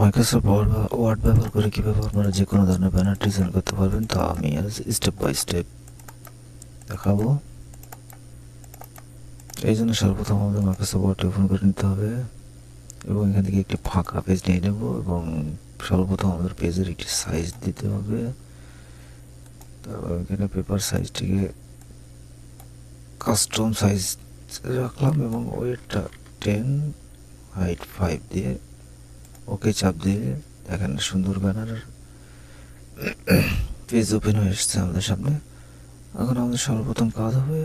Microsoft word word ব্যবহার করে কীভাবে আপনারা যে কোনো ধরনের ব্যানার ডিজাইন করতে পারবেন, তা আমি স্টেপ বাই স্টেপ দেখাবো। এই জন্য সর্বপ্রথম আমাদের মাইক্রোসফট ওয়ার্ডটি ওপেন করে নিতে হবে এবং এখান থেকে একটি ফাঁকা পেজ নিয়ে নেব এবং সর্বপ্রথম আমাদের পেজের একটি সাইজ দিতে হবে। তারপর এখানে পেপার সাইজটিকে কাস্টম সাইজ রাখলাম এবং ওয়েটটা টেন হাইট ফাইভ দিয়ে ওকে চাপ দিয়ে দেখেন সুন্দর ব্যানার। পেজ ওপেন হয়ে এসছে আমাদের সামনে। এখন আমাদের সর্বপ্রথম কাজ হবে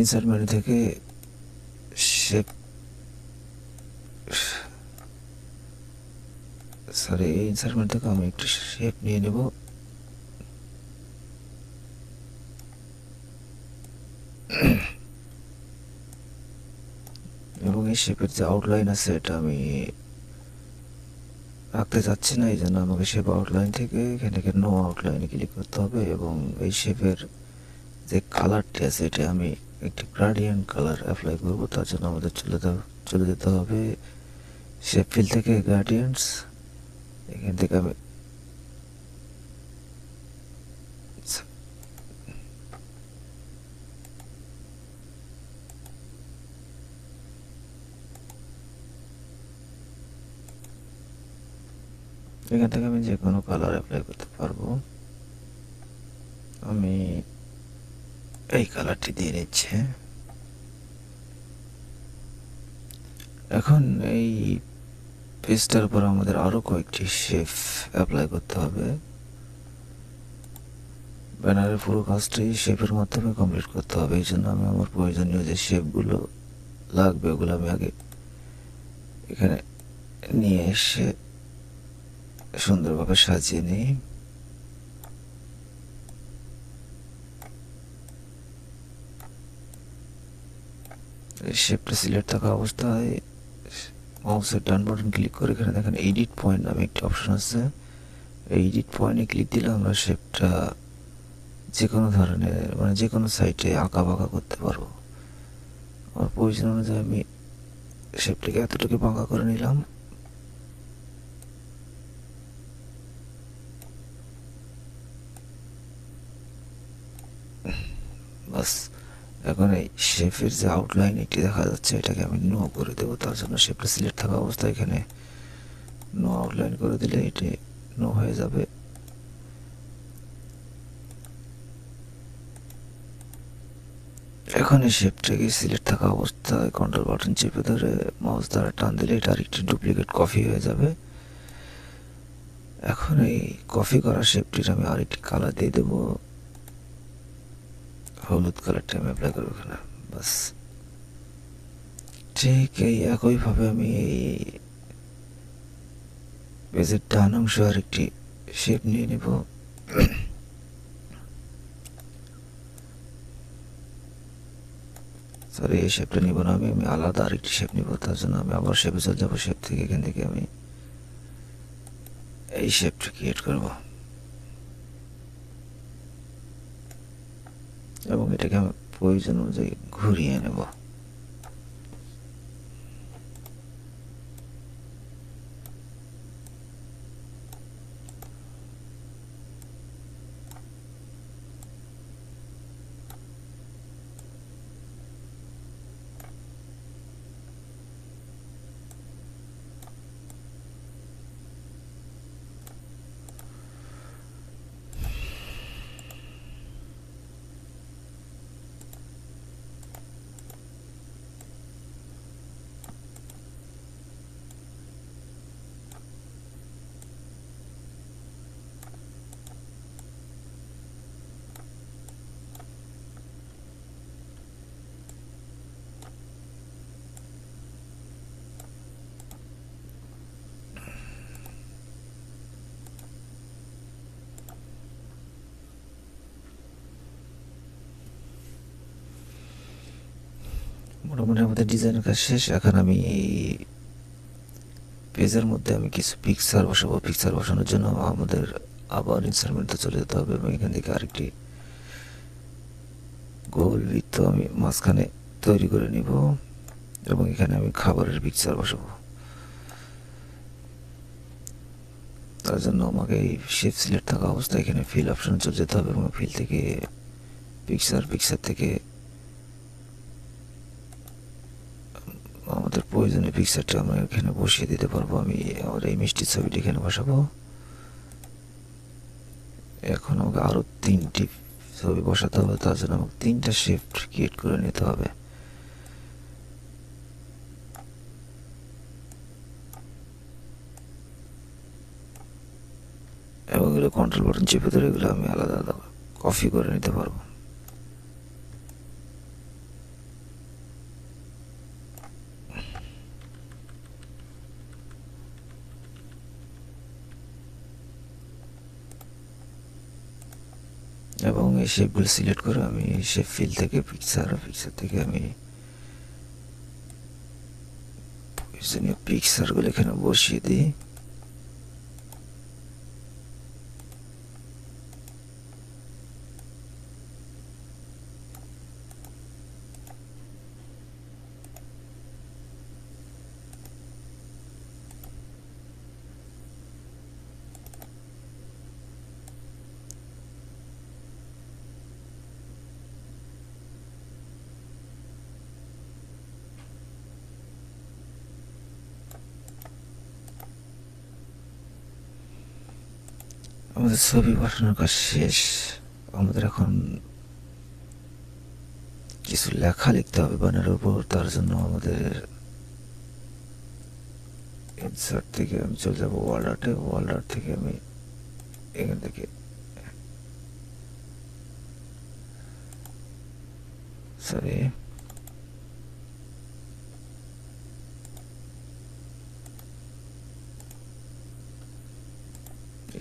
ইনসার্ট মেনু থেকে শেপ সরি ইনসার্ট মেনু থেকে আমি একটু শেপ নিয়ে নেব এবং এই শেপের যে আউটলাইন আছে, এটা আমি রাখতে চাচ্ছি না, এই জন্য আমাকে শেপ আউটলাইন থেকে এখানে নো আউটলাইনে ক্লিক করতে হবে এবং এই শেপের যে কালারটি আছে, এটা আমি একটি গ্রাডিয়েন্ট কালার অ্যাপ্লাই করব, তার জন্য আমাদের চলে চলে যেতে হবে শেপ ফিল থেকে গ্রাডিয়েন্টস এখান থেকে আমি এখান থেকে আমি যে কোনো কালার অ্যাপ্লাই করতে পারব। আমি এই কালারটি দিয়ে নিচ্ছে। এখন এই পেজটার উপর আমাদের আরও কয়েকটি শেপ অ্যাপ্লাই করতে হবে। ব্যানারের পুরো কাজটাই শেপের মাধ্যমে কমপ্লিট করতে হবে। এই জন্য আমি আমার প্রয়োজনীয় যে শেপগুলো লাগবে, ওগুলো আমি আগে এখানে নিয়ে এসে সুন্দরভাবে সাজিয়ে নিই। শেপটা সিলেক্ট থাকা অবস্থায় মাউসের ডান বাটন ক্লিক করে এখানে দেখেন এডিট পয়েন্ট নামে একটি অপশন আছে। এডিট পয়েন্টে ক্লিক দিলে আমরা শেপটা যে কোনো ধরনের মানে যে কোনো সাইটে আঁকা বাঁকা করতে পারব। আমার প্রয়োজন অনুযায়ী আমি শেপটাকে এতটুকু বাঁকা করে নিলাম। বাস। এখন এই শেফের যে আউটলাইন এটি দেখা যাচ্ছে, এটাকে আমি নো করে দেবো। তার জন্য শেপটা সিলেক্ট থাকা অবস্থায় এখানে নো আউটলাইন করে দিলে এটি নো হয়ে যাবে। এখন এই শেপটাকে সিলেক্ট থাকা অবস্থায় কন্ট্রোল বাটন চেপে ধরে মাউস দ্বারা টান দিলে এটা আরেকটি ডুপ্লিকেট কপি হয়ে যাবে। এখন এই কপি করা শেপটির আমি আরেকটি কালার দিয়ে দেবো। হলুদ কালারটা আমি অ্যাপ্লাই করব এখানে। বাস। ঠিক এই একইভাবে আমি এই পেজের ডান অংশ আর একটি শেপ নিয়ে নেব। সরি এই শেপটা নিব না, আমি আমি আলাদা আরেকটি শেপ নিব, তার জন্য আমি আবার শেপে চলে যাব শেপ থেকে এখান থেকে আমি এই শেপটা ক্রিয়েট করব। এবং এটাকে আমি প্রয়োজন অনুযায়ী ঘুরিয়ে নেব মোটামুটি আমাদের ডিজাইনের কাজ শেষ। এখন আমি পেজের মধ্যে আমি কিছু পিকচার বসাবো। পিকচার বসানোর জন্য আমাদের আবার ইনস্ট্রুমেন্টে চলে যেতে হবে এবং এখান থেকে আরেকটি গোল বৃত্ত আমি মাঝখানে তৈরি করে নিব এবং এখানে আমি খাবারের পিকচার বসাবো। তার জন্য আমাকে এই শেপ সিলেক্ট থাকা অবস্থায় এখানে ফিল অপশন চলে যেতে হবে এবং ফিল থেকে পিকচার পিকচার থেকে আমাদের প্রয়োজনীয় পিকচারটা আমরা এখানে বসিয়ে দিতে পারব। আমি আমার এই মিষ্টির ছবিটি এখানে বসাবো। এখন আমাকে আরও তিনটি ছবি বসাতে হবে, তার জন্য আমাকে তিনটা শিফট ক্রিয়েট করে নিতে হবে। এবং এগুলো কন্ট্রোল বাটন চেপে ধরে এগুলো আমি আলাদা আলাদা কপি করে নিতে পারব এবং এই শেপগুলো সিলেক্ট করে, আমি শেপ ফিল থেকে পিকচার পিকচার থেকে আমি পিকচারগুলো এখানে বসিয়ে দিই। আমাদের ছবি বসানোর কাজ শেষ। আমাদের এখন কিছু লেখা লিখতে হবে বানের উপর, তার জন্য আমাদের ইনসার্ট থেকে আমি চলে যাব ওয়ার্ল্ড আর্ট থেকে আমি এখান থেকে সরি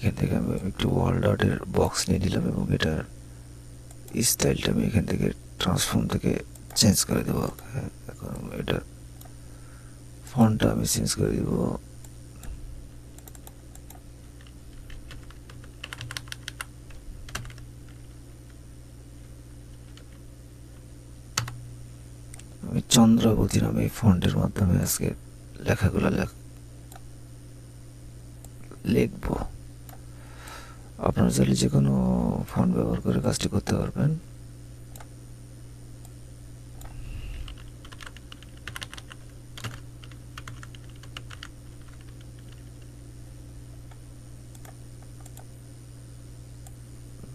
এখান থেকে আমি একটু ওয়ার্ল্ড আর্টের বক্স নিয়ে নিলাম এবং এটার স্টাইলটা আমি এখান থেকে ট্রান্সফর্ম থেকে চেঞ্জ করে দেবো। হ্যাঁ, এখন এটার ফন্টটা আমি চেঞ্জ করে দিব। আমি চন্দ্রাবতী নামে এই ফন্টের মাধ্যমে আজকে লেখাগুলো লেখ লিখব। আপনারা চাইলে যে কোনো ফন্ট ব্যবহার করে কাজটি করতে পারবেন।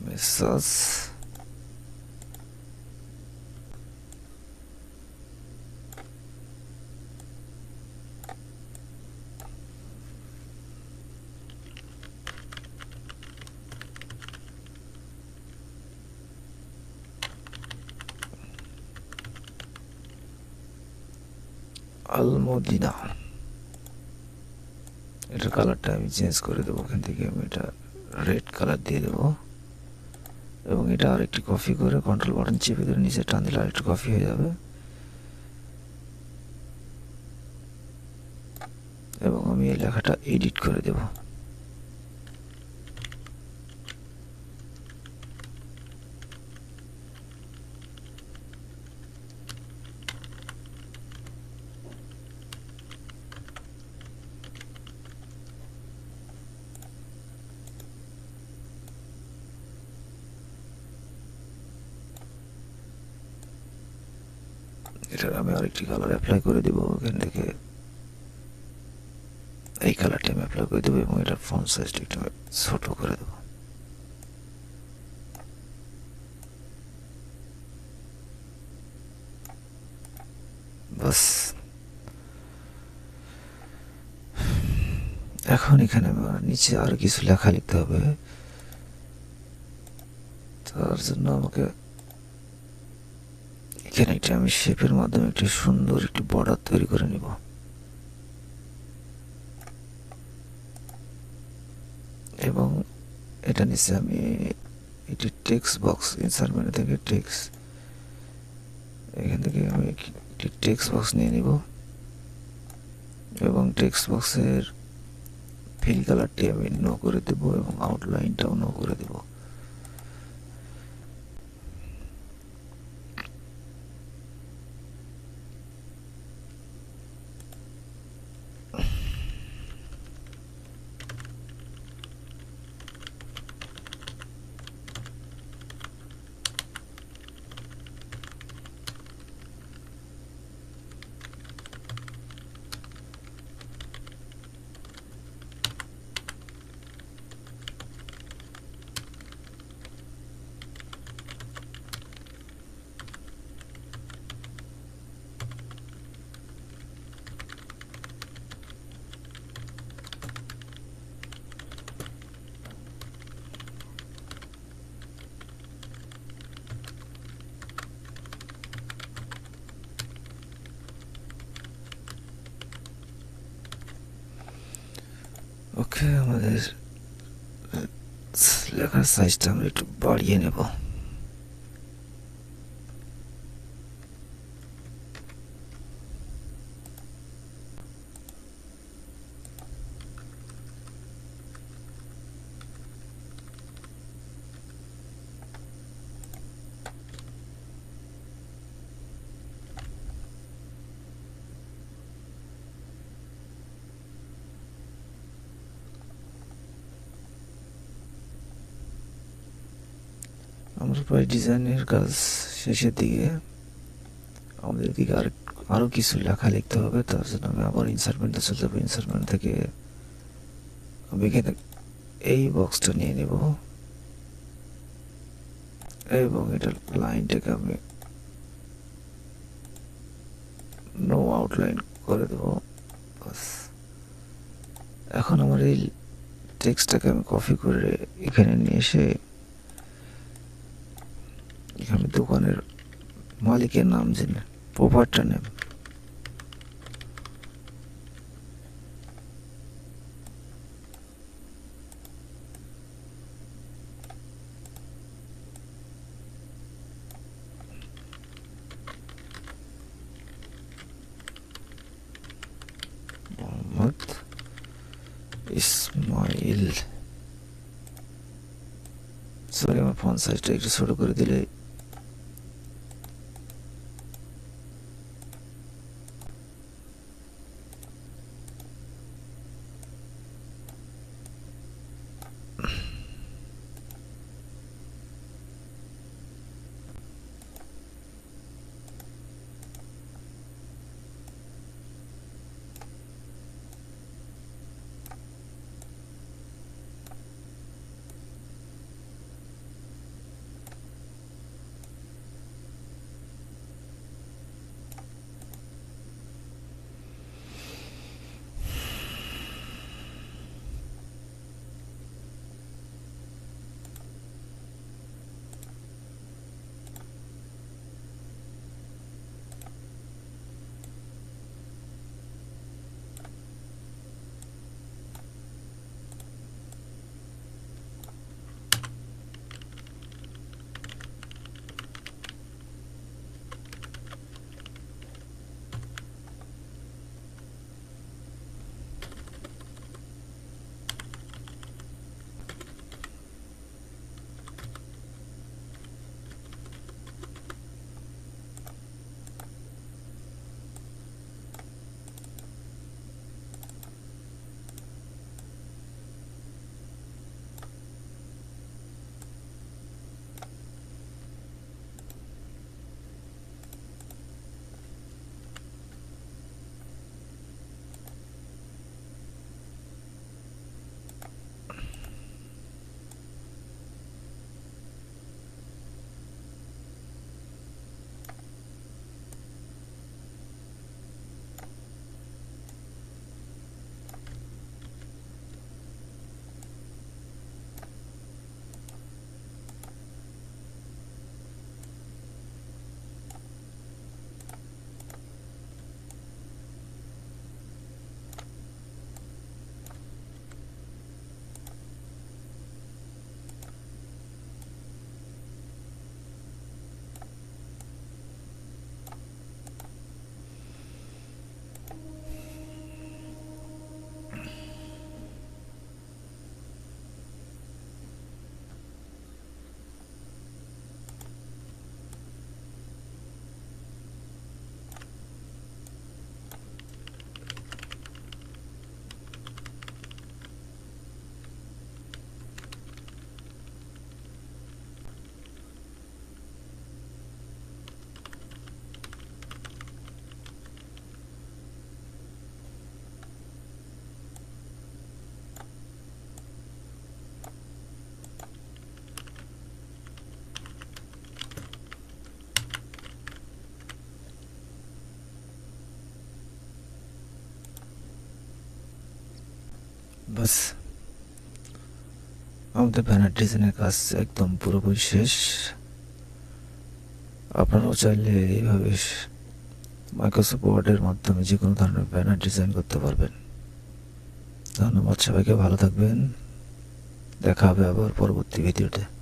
মেসাজ আলমদিনা। এটার কালারটা আমি চেঞ্জ করে দেবো, ওখান থেকে আমি এটা রেড কালার দিয়ে দেবো। এবং এটা আরেকটি কপি করে কন্ট্রোল বাটন চেপে ধরে নিচে টান দিলে আরেকটু কপি হয়ে যাবে। এবং আমি এই লেখাটা এডিট করে দেবো। আরেকটি কালার অ্যাপ্লাই করে দিব, ওখান থেকে এই কালারটি আমি অ্যাপ্লাই করে দেবো এবং এটার ফোন সাইজটা একটু ছোট করে দেবো। বাস। এখন এখানে নিচে আর কিছু লেখা লিখতে হবে। তার জন্য আমাকে এখানে একটা আমি শেপের মাধ্যমে একটি সুন্দর একটি বর্ডার তৈরি করে নিব। এবং এটা নিচে আমি একটি টেক্সট বক্স ইনসার্ট মেনু থেকে টেক্সট, এখান থেকে আমি একটি টেক্সট বক্স নিয়ে নিব। এবং টেক্সট বক্সের ফিল কালারটি আমি নো করে দেব এবং আউটলাইনটাও নো করে দেবো। আমাদের লেখার সাইজটা আমরা একটু বাড়িয়ে নেব। আমরা প্রায় ডিজাইনের কাজ শেষের দিকে আমাদের দিকে আর আরও কিছু লেখা লিখতে হবে, তার জন্য আমি আবার ইনসার্টমেন্টে চলে যাব। ইনসার্টমেন্ট থেকে আমি এখানে এই বক্সটা নিয়ে নেব। এবং এটা লাইনটাকে আমি নো আউটলাইন করে দেবো। বাস। এখন আমার এই টেক্সটটাকে আমি কপি করে এখানে নিয়ে এসে এখানে দোকানের মালিকের নাম জেনে প্রপারটা নেম মোহাম্মদ ইসমাইল। সরি, আমার সাইজটা একটু ছোট করে দিলে বাস। আমাদের ব্যানার ডিজাইনের কাজ একদম পুরোপুরি শেষ। আপনারাও চাইলে এইভাবে মাইক্রোসফট ওয়ার্ডের মাধ্যমে যে কোনো ধরনের ব্যানার ডিজাইন করতে পারবেন। ধন্যবাদ সবাইকে, ভালো থাকবেন। দেখা হবে আবার পরবর্তী ভিডিওতে।